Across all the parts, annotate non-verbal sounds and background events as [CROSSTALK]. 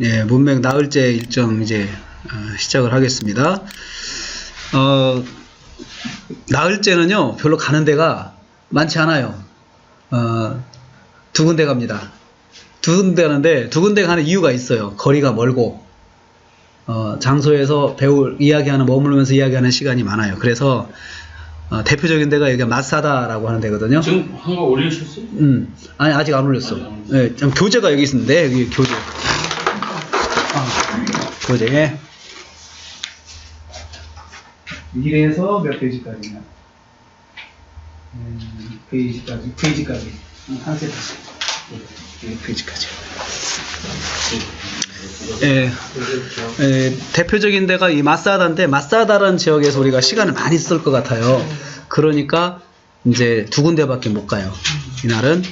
예, 문맥 나흘째 일정 이제 어, 시작을 하겠습니다. 어, 나흘째는요 별로 가는 데가 많지 않아요. 어, 두 군데 갑니다. 두 군데 가는데 두 군데 가는 이유가 있어요. 거리가 멀고 어, 장소에서 배울 이야기하는 머물면서 이야기하는 시간이 많아요. 그래서 어, 대표적인 데가 여기가 마사다라고 하는 데거든요. 지금 한거 올리셨어요? 음, 아니 아직 안 올렸어. 아직 안 올렸어. 네, 좀 교재가 여기 있는데 여기 교재. 아, 교재. 1에서 몇 페이지까지냐? 음, 페이지까지, 페이지까지. 음, 한 세트. 네, 페이지까지. 예, 예, 대표적인 데가 이 마사다인데 마사다라는 지역에서 우리가 시간을 많이 쓸 것 같아요. 그러니까 이제 두 군데밖에 못 가요. 이날은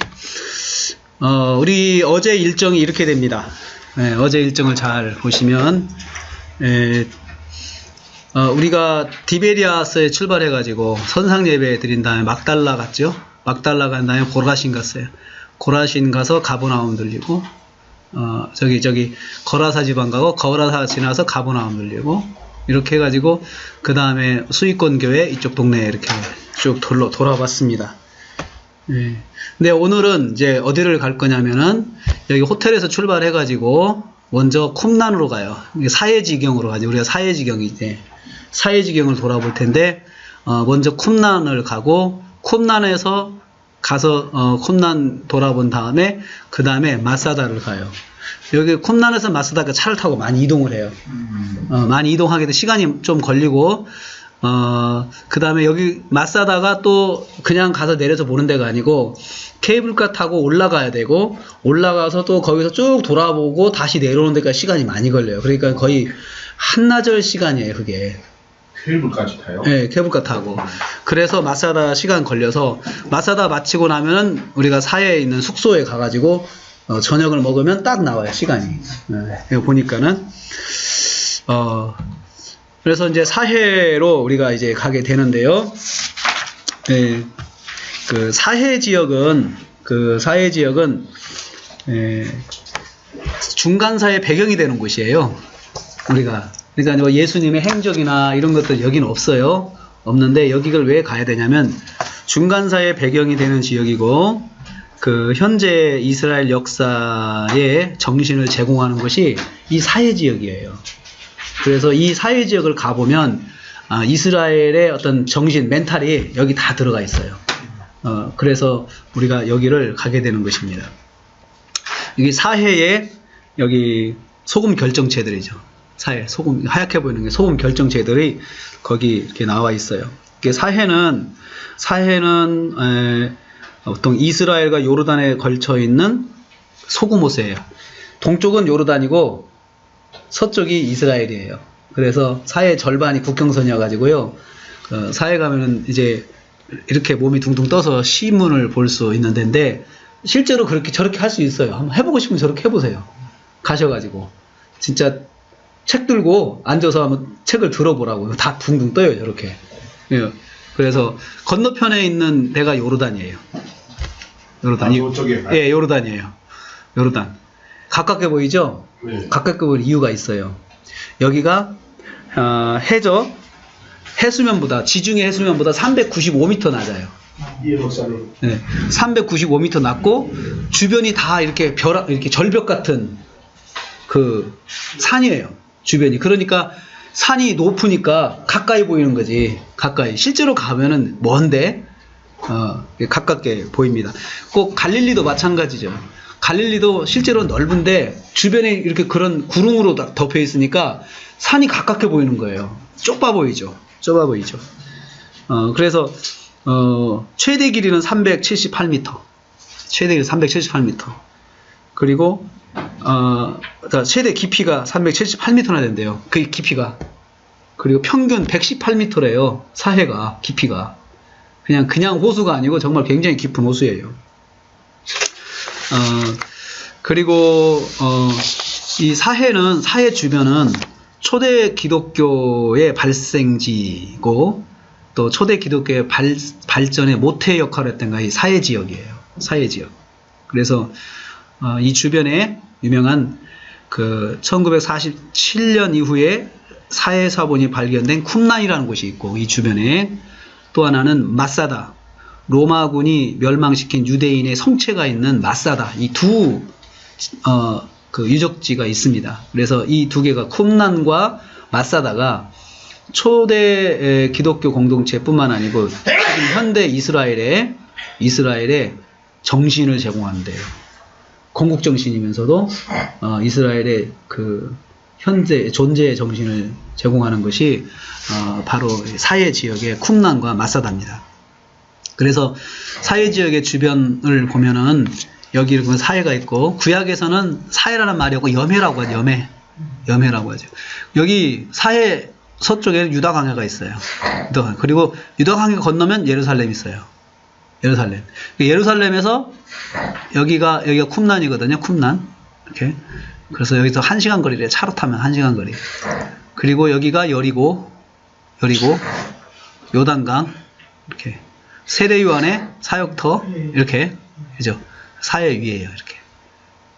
어, 우리 어제 일정이 이렇게 됩니다. 예, 어제 일정을 잘 보시면 예, 어, 우리가 디베리아스에 출발해 가지고 선상 예배 드린 다음에 막달라 갔죠. 막달라 간 다음에 고라신 갔어요. 고라신 가서 가보나움 들리고 어, 저기, 저기, 거라사 지방 가고, 거라사 지나서 가보나움 들리고, 이렇게 해가지고, 그 다음에 수익권 교회 이쪽 동네에 이렇게 쭉 돌러, 돌아봤습니다. 예. 근데 오늘은 이제 어디를 갈 거냐면은, 여기 호텔에서 출발해 가지고, 먼저 쿰난으로 가요. 사해지경으로 가죠. 우리가 사해지경이 이제, 사해지경을 돌아볼 텐데, 어, 먼저 쿰난을 가고, 쿰난에서 가서 어, 쿰난 돌아본 다음에 그 다음에 마사다를 가요. 여기 쿰난에서 마사다가 차를 타고 많이 이동을 해요. 어, 많이 이동하게 돼 시간이 좀 걸리고 어, 그 다음에 여기 마사다가 또 그냥 가서 내려서 보는 데가 아니고 케이블카 타고 올라가야 되고 올라가서 또 거기서 쭉 돌아보고 다시 내려오는 데까지 시간이 많이 걸려요. 그러니까 거의 한나절 시간이에요, 그게. 케이블까지 타요? 네, 케이블카 타고. 그래서 마사다 시간 걸려서 마사다 마치고 나면은 우리가 사해에 있는 숙소에 가가지고 어, 저녁을 먹으면 딱 나와요 시간이. 네, 보니까는 어 그래서 이제 사해로 우리가 이제 가게 되는데요. 네, 그 사해 지역은 그 사해 지역은 에, 중간사의 배경이 되는 곳이에요. 우리가 그러니까 뭐 예수님의 행적이나 이런 것들 여기는 없어요. 없는데 여기를 왜 가야 되냐면 중간사의 배경이 되는 지역이고 그 현재 이스라엘 역사의 정신을 제공하는 것이 이 사해 지역이에요. 그래서 이 사해 지역을 가보면 아, 이스라엘의 어떤 정신, 멘탈이 여기 다 들어가 있어요. 어, 그래서 우리가 여기를 가게 되는 것입니다. 여기 사해에 여기 소금 결정체들이죠. 사해 소금 하얗게 보이는 게 소금 결정체들이 거기 이렇게 나와 있어요. 이게 사해는 에, 보통 이스라엘과 요르단에 걸쳐 있는 소금호수예요. 동쪽은 요르단이고 서쪽이 이스라엘이에요. 그래서 사해 절반이 국경선이어 가지고요. 어, 사해 가면은 이제 이렇게 몸이 둥둥 떠서 시문을 볼 수 있는 데인데 실제로 그렇게 저렇게 할 수 있어요. 한번 해보고 싶으면 저렇게 해보세요. 가셔가지고 진짜 책 들고 앉아서 한번 책을 들어보라고 다 둥둥 떠요 저렇게. 예. 그래서 건너편에 있는 데가 요르단이에요. 요르단. 아. 예, 요르단이에요. 요르단. 가깝게 보이죠? 네. 가깝게 보일 이유가 있어요. 여기가 어, 해저 해수면보다 지중해 해수면보다 395m 낮아요. 이 역사를 네, 395m 낮고 주변이 다 이렇게 벼락 이렇게 절벽 같은 그 산이에요. 주변이 그러니까 산이 높으니까 가까이 보이는 거지. 가까이 실제로 가면은 먼데 어, 가깝게 보입니다. 꼭 갈릴리도 마찬가지죠. 갈릴리도 실제로 넓은데 주변에 이렇게 그런 구름으로 다 덮여 있으니까 산이 가깝게 보이는 거예요. 좁아 보이죠. 좁아 보이죠. 어, 그래서 어, 최대 길이는 378m. 최대 길이 378m. 그리고 어, 최대 깊이가 378m나 된대요. 그 깊이가. 그리고 평균 118m래요. 사해가 깊이가. 그냥 그냥 호수가 아니고 정말 굉장히 깊은 호수예요. 어, 그리고 어, 이 사해는 사해 주변은 초대 기독교의 발생지고 또 초대 기독교의 발, 발전의 모태 역할을 했던 것이 사해 지역이에요. 사해 지역. 그래서 어, 이 주변에 유명한 그 1947년 이후에 사해 사본이 발견된 쿰란이라는 곳이 있고 이 주변에 또 하나는 마사다 로마군이 멸망시킨 유대인의 성체가 있는 마사다 이두 어, 그 유적지가 있습니다. 그래서 이 두 개가 쿰란과 마사다가 초대 에, 기독교 공동체뿐만 아니고 현대 이스라엘의 이스라엘의 정신을 제공한대요. 건국 정신이면서도 어, 이스라엘의 그 현재 존재의 정신을 제공하는 것이 어, 바로 사해 지역의 쿰란과 마사다입니다. 그래서 사해 지역의 주변을 보면은 여기 보면 사해가 있고 구약에서는 사해라는 말이 없고 염해라고 하죠. 염해. 염해라고 하죠. 여기 사해 서쪽에 유다 강해가 있어요. 그리고 유다 강해 건너면 예루살렘이 있어요. 예루살렘. 예루살렘에서 여기가 여기가 쿰란이거든요. 쿰란. 이렇게. 그래서 여기서 한 시간 거리래. 차로 타면 한 시간 거리. 그리고 여기가 여리고, 여리고, 요단강 이렇게 세례 요한의 사역터 이렇게 그죠? 사회 위에요 이렇게.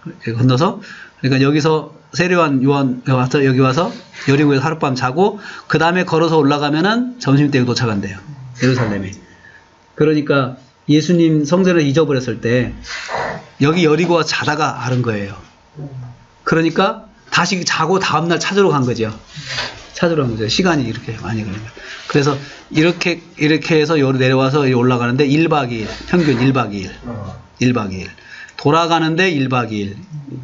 이렇게 건너서 그러니까 여기서 세례요한 요한 와서 여기 와서 여리고에서 하룻밤 자고 그 다음에 걸어서 올라가면은 점심 때 도착한대요 예루살렘에. 그러니까 예수님 성전을 잊어버렸을 때 여기 여리고 자다가 아는 거예요. 그러니까 다시 자고 다음날 찾으러 간 거죠. 찾으러 간 거죠. 시간이 이렇게 많이 걸립니다. 그래서 이렇게 이렇게 해서 여기 내려와서 올라가는데 1박 2일 평균 1박 2일 어. 1박 2일 돌아가는데 1박 2일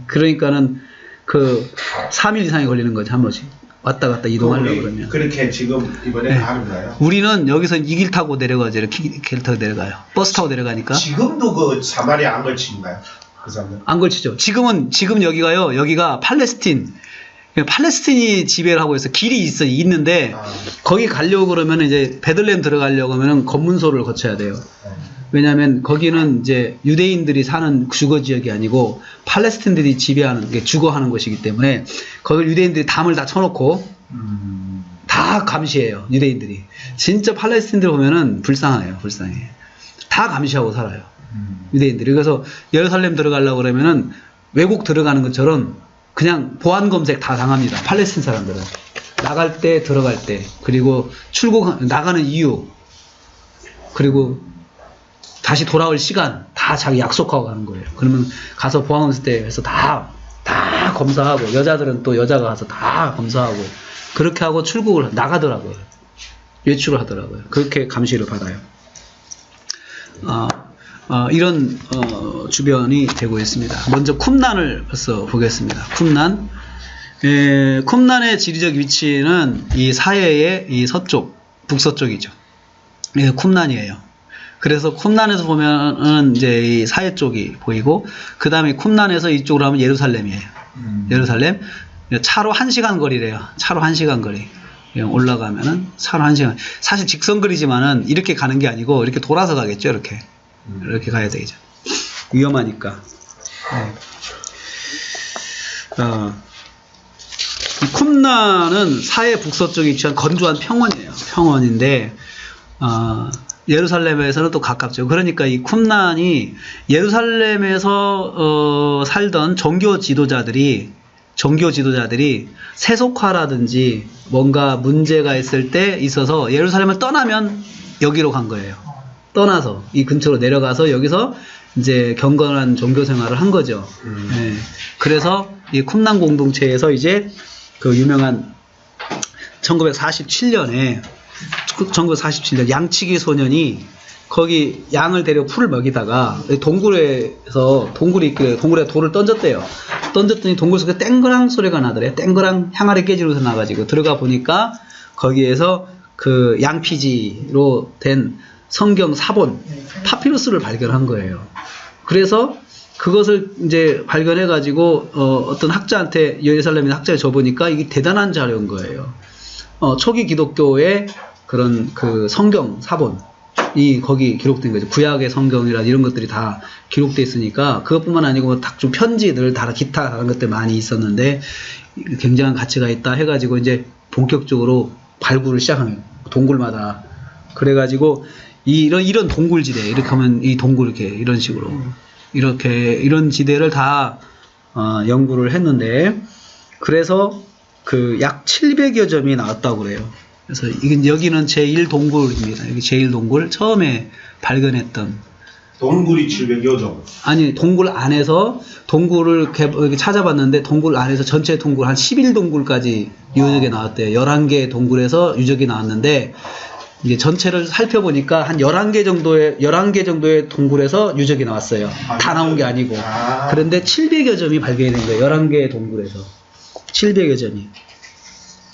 그러니까는 그 3일 이상이 걸리는 거죠 한 번씩 왔다 갔다 이동하려고 그러면 그렇게 지금 이번에 네. 가는가요? 우리는 여기서 이길 타고 내려가죠 이렇게 길 타고 내려가요 버스 타고 내려가니까 지금도 그 사마리아 안 걸친가요? 그 사람들? 안 걸치죠 지금은 지금 여기가요 여기가 팔레스틴 팔레스틴이 지배를 하고 있어. 길이 있어 있는데 아, 거기 가려고 그러면 이제 베들레헴 들어가려고 하면 검문소를 거쳐야 돼요. 네. 왜냐하면 거기는 이제 유대인들이 사는 주거 지역이 아니고 팔레스틴들이 지배하는 게 주거하는 곳이기 때문에 거기 유대인들이 담을 다 쳐놓고 음, 다 감시해요 유대인들이. 진짜 팔레스틴들 보면은 불쌍해요 불쌍해. 다 감시하고 살아요 음. 유대인들이. 그래서 예루살렘 들어가려고 그러면은 외국 들어가는 것처럼 그냥 보안 검색 다 당합니다 팔레스틴 사람들은 나갈 때 들어갈 때 그리고 출국 나가는 이유 그리고 다시 돌아올 시간 다 자기 약속하고 가는 거예요. 그러면 가서 보안검사대에서 다, 다 검사하고, 여자들은 또 여자가 가서 다 검사하고, 그렇게 하고 출국을 나가더라고요. 외출을 하더라고요. 그렇게 감시를 받아요. 아, 어, 이런, 어, 주변이 되고 있습니다. 먼저 쿰란을 벌써 보겠습니다. 쿰란. 에, 쿰란의 지리적 위치는 이 사해의 이 서쪽, 북서쪽이죠. 예, 쿰란이에요. 그래서 쿰란에서 보면은 이제 이 사해 쪽이 보이고 그 다음에 쿰란에서 이쪽으로 하면 예루살렘이에요. 음. 예루살렘 차로 한 시간 거리래요. 차로 한 시간 거리. 예, 올라가면은 차로 한 시간. 사실 직선 거리지만은 이렇게 가는 게 아니고 이렇게 돌아서 가겠죠. 이렇게 음. 이렇게 가야 되겠죠. 위험하니까. 네. 어, 이 쿰란은 사해 북서쪽에 위치한 건조한 평원이에요. 평원인데 어, 예루살렘에서는 또 가깝죠. 그러니까 이 쿰란이 예루살렘에서 어, 살던 종교 지도자들이 종교 지도자들이 세속화라든지 뭔가 문제가 있을 때 있어서 예루살렘을 떠나면 여기로 간 거예요. 떠나서 이 근처로 내려가서 여기서 이제 경건한 종교 생활을 한 거죠. 음. 예. 그래서 이 쿰란 공동체에서 이제 그 유명한 1947년에 1947년 양치기 소년이 거기 양을 데려 풀을 먹이다가 동굴에서 동굴이 있길래 동굴에 돌을 던졌대요. 던졌더니 동굴 속에 땡그랑 소리가 나더래. 땡그랑 향아리 깨지면서 나가지고 들어가 보니까 거기에서 그 양피지로 된 성경 사본 파피루스를 발견한 거예요. 그래서 그것을 이제 발견해 가지고 어, 떤 학자한테 예루살렘의 학자에 줘보니까 이게 대단한 자료인 거예요. 어, 초기 기독교의 그런 그 성경 사본 이 거기 기록된 거죠. 구약의 성경이라 이런 것들이 다 기록돼 있으니까 그것뿐만 아니고 각종 편지들 다 기타 다른 것들 많이 있었는데 굉장한 가치가 있다 해가지고 이제 본격적으로 발굴을 거예요. 동굴마다 그래가지고 이- 이런 이런 동굴 지대 이렇게 하면 이 동굴 이렇게 이런 식으로 이렇게 이런 지대를 다 어, 연구를 했는데 그래서 그 약 700여 점이 나왔다고 그래요. 그래서 이건 여기는 제1동굴입니다. 여기 제1동굴 처음에 발견했던 동굴이 700여 종. 아니 동굴 안에서 동굴을 개- 이렇게 찾아봤는데 동굴 안에서 전체 동굴 한 11동굴까지 유적이 나왔대요. 11개의 동굴에서 유적이 나왔는데 이제 전체를 살펴보니까 한 11개 정도의 11개 정도의 동굴에서 유적이 나왔어요. 다 나온 게 아니고. 아. 그런데 700여 점이 발견이 된 거예요. 11개의 동굴에서. 700여 점이.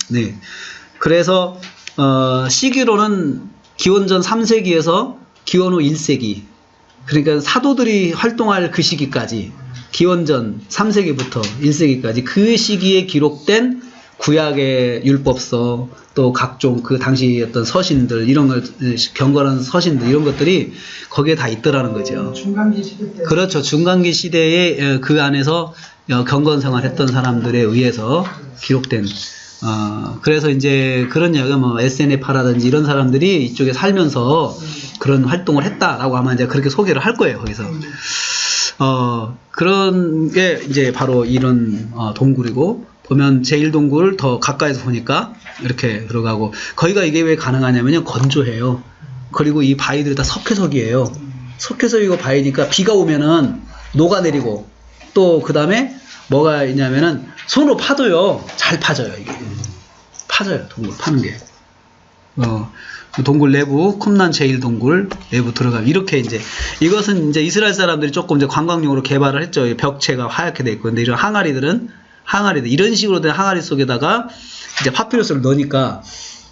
네. 그래서 어, 시기로는 기원전 3세기에서 기원 후 1세기. 그러니까 사도들이 활동할 그 시기까지 기원전 3세기부터 1세기까지 그 시기에 기록된 구약의 율법서 또 각종 그 당시 어떤 서신들 이런 걸 경건한 서신들 이런 것들이 거기에 다 있더라는 거죠. 중간기 시대 때 그렇죠. 중간기 시대에 어, 그 안에서 어, 경건 생활했던 사람들에 의해서 기록된 어, 그래서 이제 그런 이야기가 뭐 SNF라든지 이런 사람들이 이쪽에 살면서 그런 활동을 했다라고 아마 이제 그렇게 소개를 할 거예요, 거기서. 어, 그런 게 이제 바로 이런 어, 동굴이고 보면 제1동굴 더 가까이서 보니까 이렇게 들어가고 거기가 이게 왜 가능하냐면요. 건조해요. 그리고 이 바위들이 다 석회석이에요. 석회석이고 바위니까 비가 오면은 녹아내리고 또 그 다음에 뭐가 있냐면은 손으로 파도요 잘 파져요 이게 파져요 동굴 파는 게 어, 그 동굴 내부 쿰난 제일 동굴 내부 들어가면 이렇게 이제 이것은 이제 이스라엘 사람들이 조금 이제 관광용으로 개발을 했죠 이 벽체가 하얗게 돼 있고 근데 이런 항아리들은 항아리들 이런 식으로 된 항아리 속에다가 이제 파피루스를 넣으니까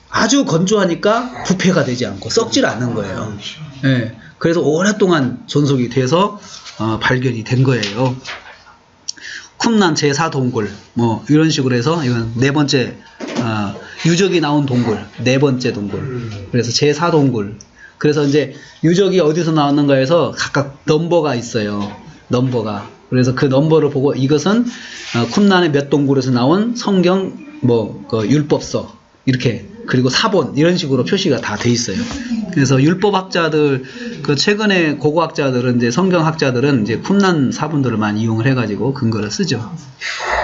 아주 건조하니까 부패가 되지 않고 썩질 않는 거예요. 예. 그래서 오랫동안 존속이 돼서 어, 발견이 된 거예요. 쿰난 제4 동굴 뭐 이런 식으로 해서 이건 네 번째 어, 유적이 나온 동굴 네 번째 동굴 그래서 제4 동굴 그래서 이제 유적이 어디서 나왔는가 해서 각각 넘버가 있어요 넘버가 그래서 그 넘버를 보고 이것은 어, 쿰난의 몇 동굴에서 나온 성경 뭐 그 율법서 이렇게 그리고 사본 이런 식으로 표시가 다 돼 있어요. 그래서 율법학자들 그 최근에 고고학자들은 이제 성경학자들은 이제 쿰난 사본들을 많이 이용을 해가지고 근거를 쓰죠.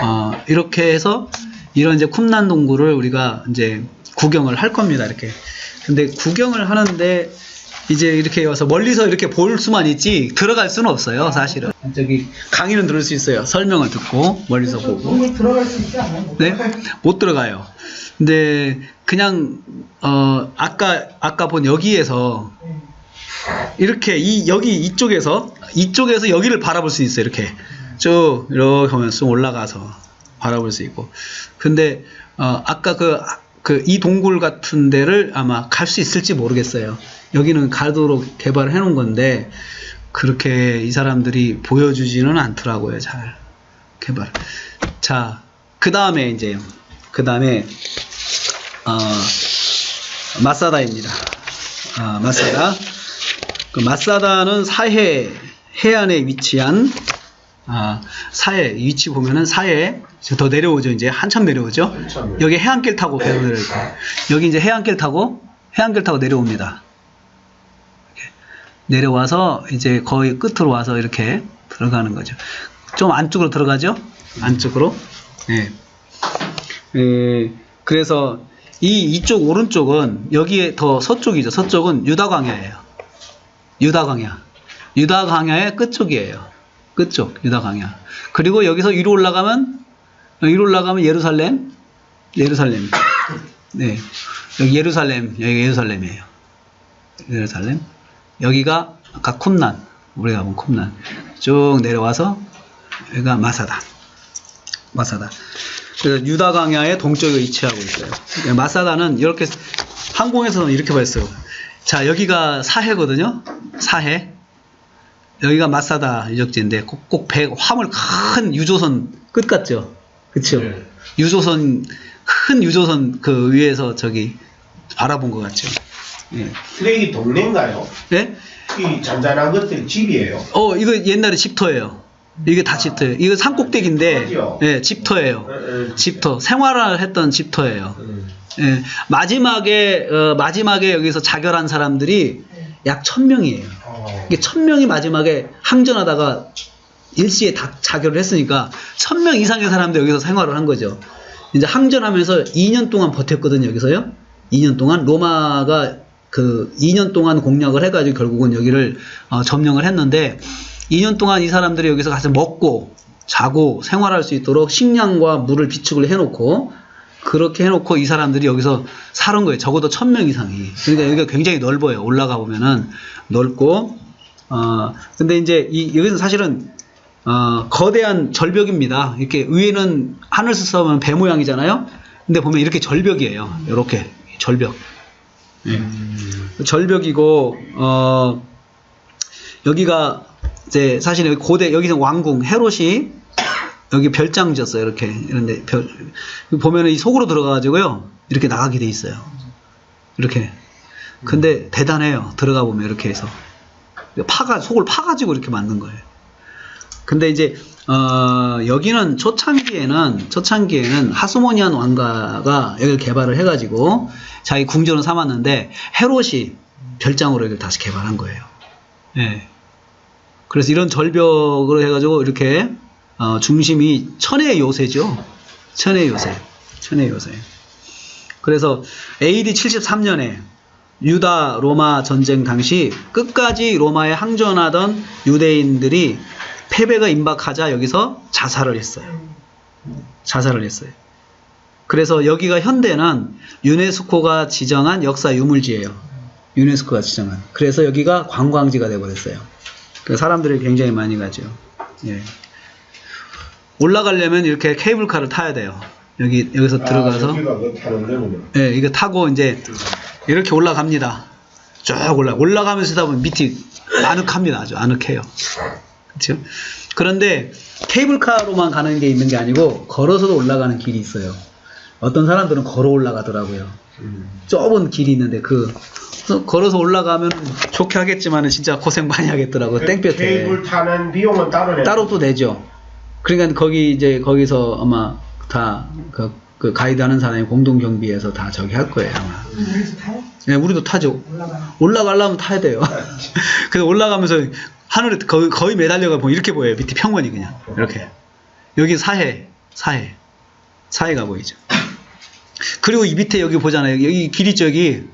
어, 이렇게 해서 이런 이제 쿰난 동굴을 우리가 이제 구경을 할 겁니다. 이렇게. 근데 구경을 하는데 이제 이렇게 와서 멀리서 이렇게 볼 수만 있지 들어갈 수는 없어요. 사실은. 저기 강의는 들을 수 있어요. 설명을 듣고 멀리서 보고. 동굴 들어갈 수 있지 않아요? 네? 못 들어가요. 근데 그냥 어 아까 아까 본 여기에서 이렇게 이 여기 이쪽에서 이쪽에서 여기를 바라볼 수 있어요. 이렇게 쭉 이렇게 하면 쑥 올라가서 바라볼 수 있고. 근데 어 아까 그 그 이 동굴 같은 데를 아마 갈 수 있을지 모르겠어요. 여기는 가도록 개발해 놓은 건데 그렇게 이 사람들이 보여주지는 않더라고요. 잘 개발. 자, 그 다음에 이제 그 다음에 어, 마사다입니다. 아, 마사다. 그 마사다는 사해 해안에 위치한 아, 사해 위치 보면은 사해 저더 내려오죠 이제 한참 내려오죠. 여기 해안길 타고 내려올 거예요. 여기 이제 해안길 타고 해안길 타고 내려옵니다. 내려와서 이제 거의 끝으로 와서 이렇게 들어가는 거죠. 좀 안쪽으로 들어가죠? 안쪽으로. 예. 예, 그래서 이 이쪽 오른쪽은 여기에 더 서쪽이죠. 서쪽은 유다 광야예요. 유다 광야. 유다 광야의 끝쪽이에요. 끝쪽 유다 광야. 그리고 여기서 위로 올라가면 위로 올라가면 예루살렘, 예루살렘. 네, 여기 예루살렘, 여기 예루살렘이에요. 예루살렘. 여기가 아까 쿰난, 우리가 본 쿰난. 쭉 내려와서 여기가 마사다. 마사다. 그래서 유다 강야의 동쪽에 위치하고 있어요. 그러니까 마사다는 이렇게 항공에서는 이렇게 봤어요. 자, 여기가 사해거든요. 사해. 여기가 마사다 유적지인데 꼭, 꼭 배, 화물 큰 유조선 끝 같죠? 그쵸? 네. 유조선, 큰 유조선 그 위에서 저기 바라본 것 같죠? 예. 쓰레기 동네인가요? 예? 이 잔잔한 것들이 집이에요. 어, 이거 옛날에 집터예요. 이게 다 집터예요. 이거 산 꼭대기인데, 집터죠? 예, 집터예요. 에, 에, 집터. 생활을 했던 집터예요. 음. 예, 마지막에, 어, 마지막에 여기서 자결한 사람들이 약 천명이에요 어. 이게 천명이 마지막에 항전하다가 일시에 다 자결을 했으니까 1000명 이상의 사람들이 여기서 생활을 한 거죠. 이제 항전하면서 2년 동안 버텼거든요, 여기서요. 2년 동안 로마가 그 2년 동안 공략을 해가지고 결국은 여기를 어, 점령을 했는데 2년 동안 이 사람들이 여기서 가서 먹고 자고 생활할 수 있도록 식량과 물을 비축을 해놓고 그렇게 해놓고 이 사람들이 여기서 살은 거예요. 적어도 1000명 이상이. 그러니까 여기가 굉장히 넓어요. 올라가 보면은 넓고 어 근데 이제 이 여기는 사실은 어, 거대한 절벽입니다. 이렇게 위에는 하늘 스서면 배 모양이잖아요. 근데 보면 이렇게 절벽이에요. 이렇게 절벽. 예. 절벽이고 어, 여기가 이제 사실 여기 고대 여기서 왕궁 헤롯이 여기 별장 지었어요. 이렇게 이런데 별 보면은 이 속으로 들어가가지고요 이렇게 나가게 돼 있어요. 이렇게. 근데 대단해요. 들어가 보면 이렇게 해서 파가 속을 파가지고 이렇게 만든 거예요. 근데 이제 어, 여기는 초창기에는 초창기에는 하스모니안 왕가가 여기를 개발을 해가지고 자기 궁전을 삼았는데 헤롯이 별장으로 여기를 다시 개발한 거예요. 예. 그래서 이런 절벽으로 해가지고 이렇게 어, 중심이 천의 요새죠. 천의 요새. 천의 요새. 그래서 AD 73년에 유다 로마 전쟁 당시 끝까지 로마에 항전하던 유대인들이 패배가 임박하자 여기서 자살을 했어요. 자살을 했어요. 그래서 여기가 현대는 유네스코가 지정한 역사 유물지예요. 유네스코가 지정한. 그래서 여기가 관광지가 되어버렸어요. 그 사람들이 굉장히 많이 가죠. 예. 올라가려면 이렇게 케이블카를 타야 돼요. 여기 여기서 들어가서 아, 그 타는 데군요. 예, 이거 타고 이제 이렇게 올라갑니다. 쭉 올라 올라가면서 하다 보면 밑이 아늑합니다. 아주 아늑해요. 그렇죠? 그런데 케이블카로만 가는 게 있는 게 아니고 걸어서도 올라가는 길이 있어요. 어떤 사람들은 걸어 올라가더라고요. 음. 좁은 길이 있는데 그 그래서 걸어서 올라가면 좋게 하겠지만은 진짜 고생 많이 하겠더라고. 요 땡볕에. 케이블 타는 비용은 따로 내. 따로 또 내죠. 그러니까 거기 이제 거기서 아마 다그 가이드 하는 사람이 공동 경비에서 다 저기 할 거예요 아마. 우리도 타요? 네, 우리도 타죠. 올라가요. 올라가려면 타야 돼요. [LAUGHS] 그래서 올라가면서 하늘에 거의, 거의 매달려가 보면 이렇게 보여요. 밑에 평원이 그냥 이렇게. 여기 사해, 사해, 사해가 보이죠. 그리고 이 밑에 여기 보잖아요. 여기 길 있죠 여기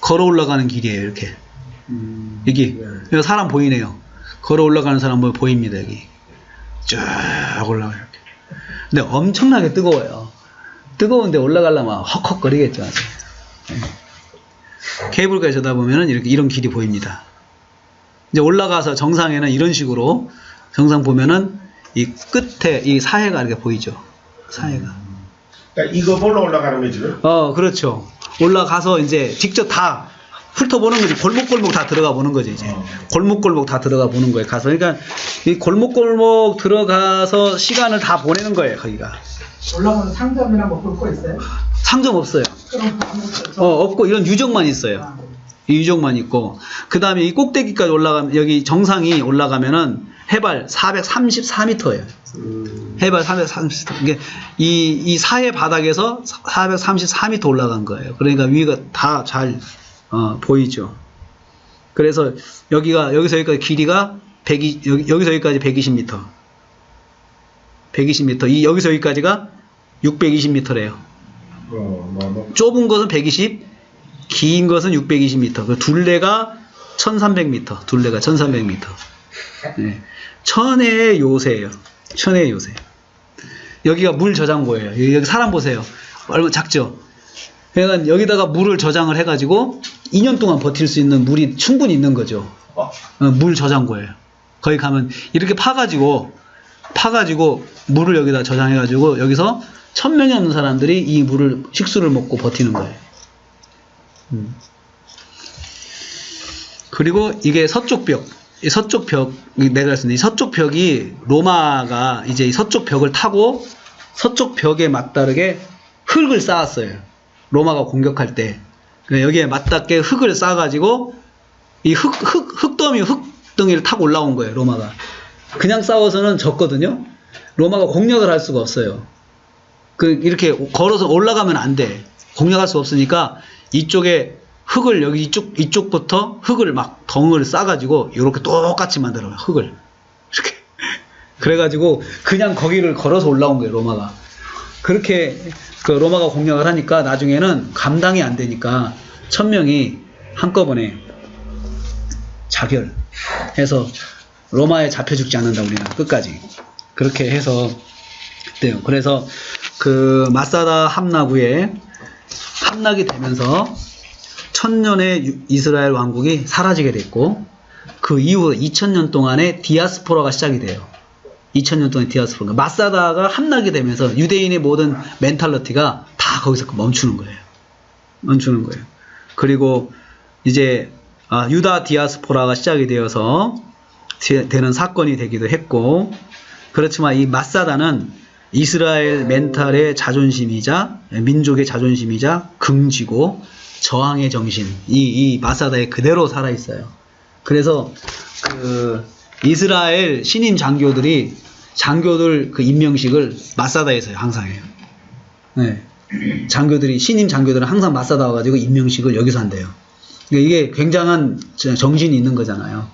걸어 올라가는 길이에요. 이렇게 음. 여기 여기 사람 보이네요. 걸어 올라가는 사람 뭐 보입니다 여기 쫙 올라가 이렇게. 근데 엄청나게 뜨거워요. 뜨거운데 올라가려면 헉헉 거리겠죠. 아주. 네. 케이블카에 서다 보면은 이렇게 이런 길이 보입니다. 이제 올라가서 정상에는 이런 식으로 정상 보면은 이 끝에 이 사해가 이렇게 보이죠. 사해가. 그러니까 이거 보러 올라가는 거지. 어, 그렇죠. 올라가서 이제 직접 다 훑어보는 거지. 골목골목 다 들어가 보는 거지, 이제. 어. 골목골목 다 들어가 보는 거예요. 가서. 그러니까 이 골목골목 들어가서 시간을 다 보내는 거예요, 거기가. 올라가면 상점이나 뭐 볼 거 있어요? 상점 없어요. 그럼 어, 없고 이런 유적만 있어요. 아, 이 유적만 있고. 그 다음에 이 꼭대기까지 올라가면, 여기 정상이 올라가면은 해발 434m예요. 음. 해발 430m. 이게 이, 이 사해 바닥에서 434m 올라간 거예요. 그러니까 위가 다 잘 어, 보이죠. 그래서 여기가 여기서 여기까지 길이가 120, 여기, 여기 서 여기까지 120m. 120m. 이 여기서 여기까지가 620m래요. 어, 뭐, 뭐. 좁은 것은 120, 긴 것은 620m. 그 둘레가 1300m. 둘레가 1300m. 네. 천혜의 요새예요. 천혜의 요새. 여기가 물 저장고예요. 여기 사람 보세요. 얼마 작죠? 그러니까 여기다가 물을 저장을 해가지고 2년 동안 버틸 수 있는 물이 충분히 있는 거죠. 어, 어, 물 저장고예요. 거기 가면 이렇게 파가지고 파가지고 물을 여기다 저장해가지고 여기서 천 명이 넘는 사람들이 이 물을 식수를 먹고 버티는 거예요. 음. 그리고 이게 서쪽 벽, 이 서쪽 벽 내가 그랬는데 이 서쪽 벽이 로마가 이제 이 서쪽 벽을 타고 서쪽 벽에 맞다르게 흙을 쌓았어요. 로마가 공격할 때 여기에 맞닿게 흙을 쌓아가지고 이 흙, 흙, 흙더미, 흙덩이를 타고 올라온 거예요, 로마가. 그냥 싸워서는 졌거든요? 로마가 공략을 할 수가 없어요. 그, 이렇게 걸어서 올라가면 안 돼. 공략할 수 없으니까 이쪽에 흙을, 여기 이쪽, 이쪽부터 흙을 막 덩을 싸가지고 이렇게 똑같이 만들어요, 흙을. 이렇게. [LAUGHS] 그래가지고 그냥 거기를 걸어서 올라온 거예요 로마가. 그렇게 그 로마가 공격을 하니까 나중에는 감당이 안 되니까 천 명이 한꺼번에 자결해서 로마에 잡혀 죽지 않는다 우리는 끝까지 그렇게 해서 돼요. 그래서 그 마사다 함나구에 함락이 되면서 천년의 유- 이스라엘 왕국이 사라지게 됐고 그 이후 2000년 동안의 디아스포라가 시작이 돼요. 2000년 동안 디아스포라. 마사다가 함락이 되면서 유대인의 모든 멘탈러티가 다 거기서 멈추는 거예요. 멈추는 거예요. 그리고 이제 아, 유다 디아스포라가 시작이 되어서 되- 되는 사건이 되기도 했고 그렇지만 이 마사다는 이스라엘 멘탈의 자존심이자 민족의 자존심이자 긍지고 저항의 정신 이, 이 마사다에 그대로 살아 있어요. 그래서 그 이스라엘 신임 장교들이 장교들 그 임명식을 마사다에서 항상 해요. 네. 장교들이 신임 장교들은 항상 마사다 와가지고 임명식을 여기서 한대요. 그러니까 이게 굉장한 저- 정신이 있는 거잖아요.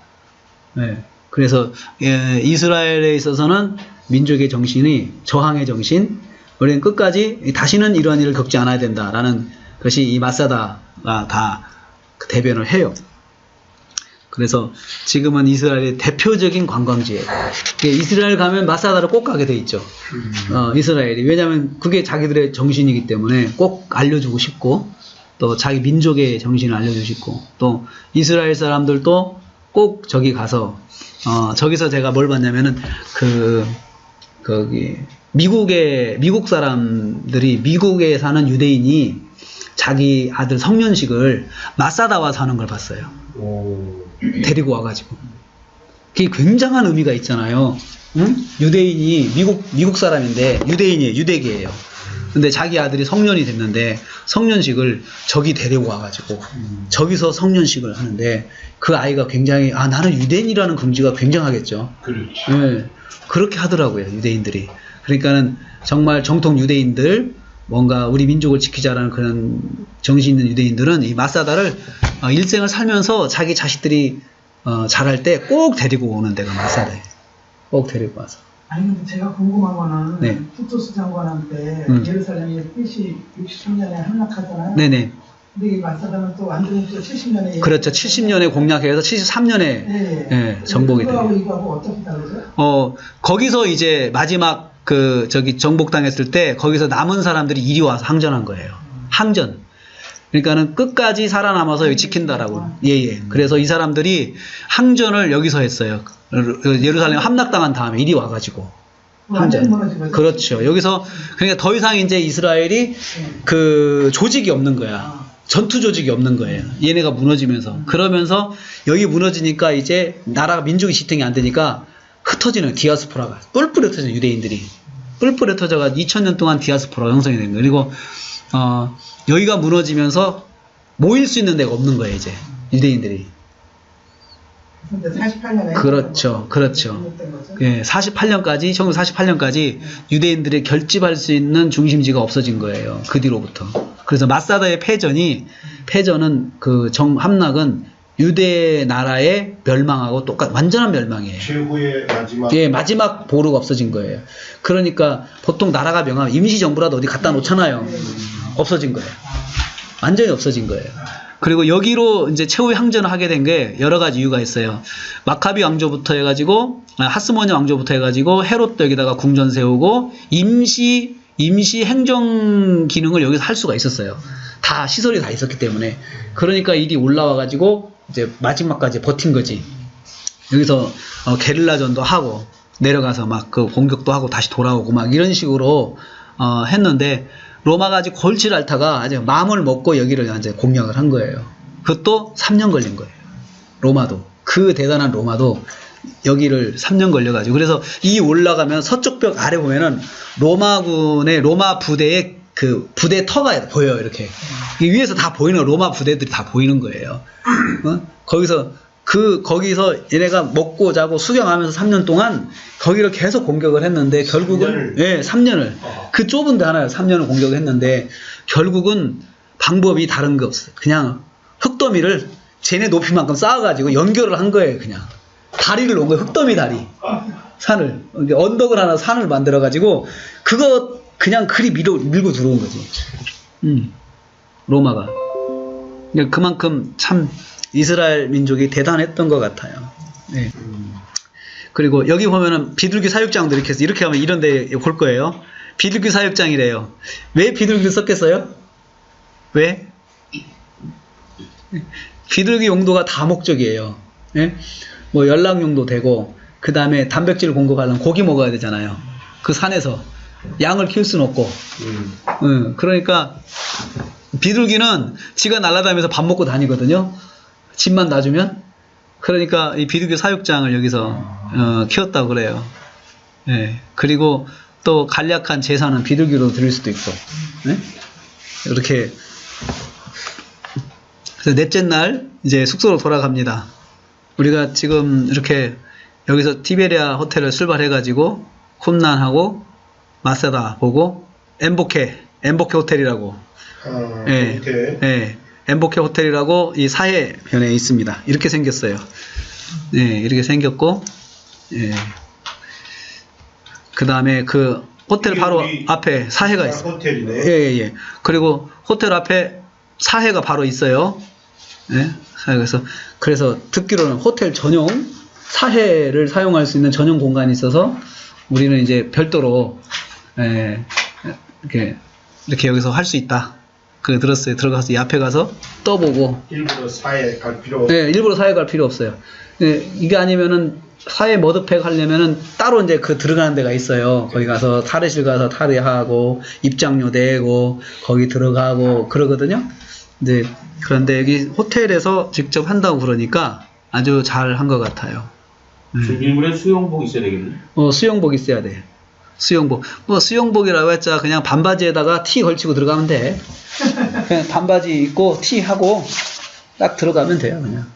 네. 그래서 예, 이스라엘에 있어서는 민족의 정신이 저항의 정신, 우리는 끝까지 다시는 이러한 일을 겪지 않아야 된다라는 것이 이 마사다가 다그 대변을 해요. 그래서 지금은 이스라엘의 대표적인 관광지예요. 이스라엘 가면 마사다를 꼭 가게 돼 있죠. 어, 이스라엘이 왜냐하면 그게 자기들의 정신이기 때문에 꼭 알려주고 싶고 또 자기 민족의 정신을 알려주고 싶고 또 이스라엘 사람들도 꼭 저기 가서 어, 저기서 제가 뭘 봤냐면은 그 거기 미국의 미국 사람들이 미국에 사는 유대인이 자기 아들 성년식을 마사다 와서 하는 걸 봤어요. 오. 데리고 와가지고. 그게 굉장한 의미가 있잖아요. 응? 유대인이 미국 미국 사람인데 유대인이에요. 유대계예요. 근데 자기 아들이 성년이 됐는데 성년식을 저기 데리고 와가지고 저기서 성년식을 하는데 그 아이가 굉장히 아 나는 유대인이라는 긍지가 굉장하겠죠. 그렇지. 예, 그렇게 하더라고요, 유대인들이. 그러니까는 정말 정통 유대인들, 뭔가 우리 민족을 지키자라는 그런 정신 있는 유대인들은 이 마사다를 어, 일생을 살면서 자기 자식들이 어, 자랄 때 꼭 데리고 오는 데가 마사다예요. 꼭 데리고 와서. 아니 근데 제가 궁금한 거는 네. 후토스 장관한테 음. 예루살렘이 BC 63년에 함락하잖아요. 네네. 근데 이 마사다는 또 완전히 또 70년에 그렇죠. 70년에 공략해서 73년에 네. 예, 정복이 돼요. 이거하고 어떻게 다르죠? 어, 거기서 이제 마지막 그 저기 정복당했을 때 거기서 남은 사람들이 이리 와서 항전한 거예요. 항전. 그러니까는 끝까지 살아남아서 여기 지킨다라고. 예, 예. 그래서 이 사람들이 항전을 여기서 했어요. 예루살렘 함락당한 다음에 이리 와가지고. 항전. 그렇죠. 여기서 그러니까 더 이상 이제 이스라엘이 네. 그 조직이 없는 거야. 아. 전투 조직이 없는 거예요. 얘네가 무너지면서. 그러면서 여기 무너지니까 이제 나라가 민족이 지탱이 안 되니까 흩어지는 디아스포라가 뿔뿔이 흩어지는 유대인들이 뿔뿔이 흩어져가 2000년 동안 디아스포라가 형성이 된 거예요. 그리고 어, 여기가 무너지면서 모일 수 있는 데가 없는 거예요, 이제. 유대인들이. 근데 48년에 그렇죠. 그렇죠. 예, 48년까지, 1948년까지 유대인들이 결집할 수 있는 중심지가 없어진 거예요. 그 뒤로부터. 그래서 마사다의 패전이, 패전은 그 정, 함락은 유대 나라의 멸망하고 똑같, 완전한 멸망이에요. 최후의 마지막. 예, 마지막 보루가 없어진 거예요. 그러니까 보통 나라가 명하면 임시 정부라도 어디 갖다 놓잖아요. 없어진 거예요. 완전히 없어진 거예요. 그리고 여기로 이제 최후의 항전을 하게 된 게 여러 가지 이유가 있어요. 마카비 왕조부터 해가지고 아, 하스모니 왕조부터 해가지고 헤롯도 여기다가 궁전 세우고 임시 임시 행정 기능을 여기서 할 수가 있었어요. 다 시설이 다 있었기 때문에 그러니까 일이 올라와 가지고 이제 마지막까지 버틴 거지. 여기서 어, 게릴라전도 하고 내려가서 막 그 공격도 하고 다시 돌아오고 막 이런 식으로 어, 했는데 로마가 아직 골치를 앓다가 아주 마음을 먹고 여기를 이제 공략을 한 거예요. 그것도 3년 걸린 거예요. 로마도 그 대단한 로마도 여기를 3년 걸려가지고 그래서 이 올라가면 서쪽 벽 아래 보면은 로마군의 로마 부대의 그 부대 터가 보여요 이렇게 이 위에서 다 보이는 로마 부대들이 다 보이는 거예요. 어? 거기서 그 거기서 얘네가 먹고 자고 수경하면서 3년 동안 거기를 계속 공격을 했는데 결국은 3년을? 예 3년을 어. 그 좁은 데 하나에 3년을 공격을 했는데 결국은 방법이 다른 게 없어요. 그냥 흙더미를 쟤네 높이만큼 쌓아가지고 연결을 한 거예요 그냥 다리를 놓은 거예요 흙더미 다리 산을 이게 언덕을 하나 산을 만들어 가지고 그거 그냥 그리 밀어, 밀고 들어온 거지. 음, 로마가. 그만큼 참 이스라엘 민족이 대단했던 것 같아요. 네. 그리고 여기 보면은 비둘기 사육장도 이렇게 해서 이렇게 하면 이런 데 볼 거예요. 비둘기 사육장이래요. 왜 비둘기를 썼겠어요? 왜? 비둘기 용도가 다 목적이에요. 예? 뭐 연락 용도 되고 그 다음에 단백질 공급하려면 고기 먹어야 되잖아요. 그 산에서 양을 키울 수는 없고. 음. 응, 그러니까 비둘기는 지가 날아다니면서 밥 먹고 다니거든요. 집만 놔주면. 그러니까 이 비둘기 사육장을 여기서 어, 키웠다고 그래요. 예. 그리고 또 간략한 제사는 비둘기로 드릴 수도 있고. 예? 이렇게 그래서 넷째 날 이제 숙소로 돌아갑니다. 우리가 지금 이렇게 여기서 티베리아 호텔을 출발해가지고 쿰난하고 마세다 보고 엠보케 엠보케 호텔이라고 아, 예. 예, 엠보케 호텔이라고 이 사해변에 있습니다. 이렇게 생겼어요. 예, 이렇게 생겼고, 예. 그 다음에 그 호텔 바로 앞에 사해가 있어요. 호텔이네. 예, 예, 예. 그리고 호텔 앞에 사해가 바로 있어요. 예, 그래서, 그래서 듣기로는 호텔 전용 사해를 사용할 수 있는 전용 공간이 있어서 우리는 이제 별도로, 예, 이렇게, 이렇게 여기서 할 수 있다. 그 들었어요. 들어가서 이 앞에 가서 떠보고, 일부러 사에 갈 필요. 네, 일부러 사회 갈 필요 없어요. 네, 이게 아니면은 사회 머드팩 하려면은 따로 이제 그 들어가는 데가 있어요. 거기 가서 탈의실 가서 탈의하고 입장료 내고 거기 들어가고 그러거든요. 네, 그런데 여기 호텔에서 직접 한다고 그러니까 아주 잘 한 것 같아요. 준비물에 수영복 있어야 되겠네. 어, 수영복 있어야 돼. 수영복. 뭐 수영복이라고 했자 그냥 반바지에다가 티 걸치고 들어가면 돼. [LAUGHS] 그냥 반바지 입고 티 하고 딱 들어가면 돼요, 그냥.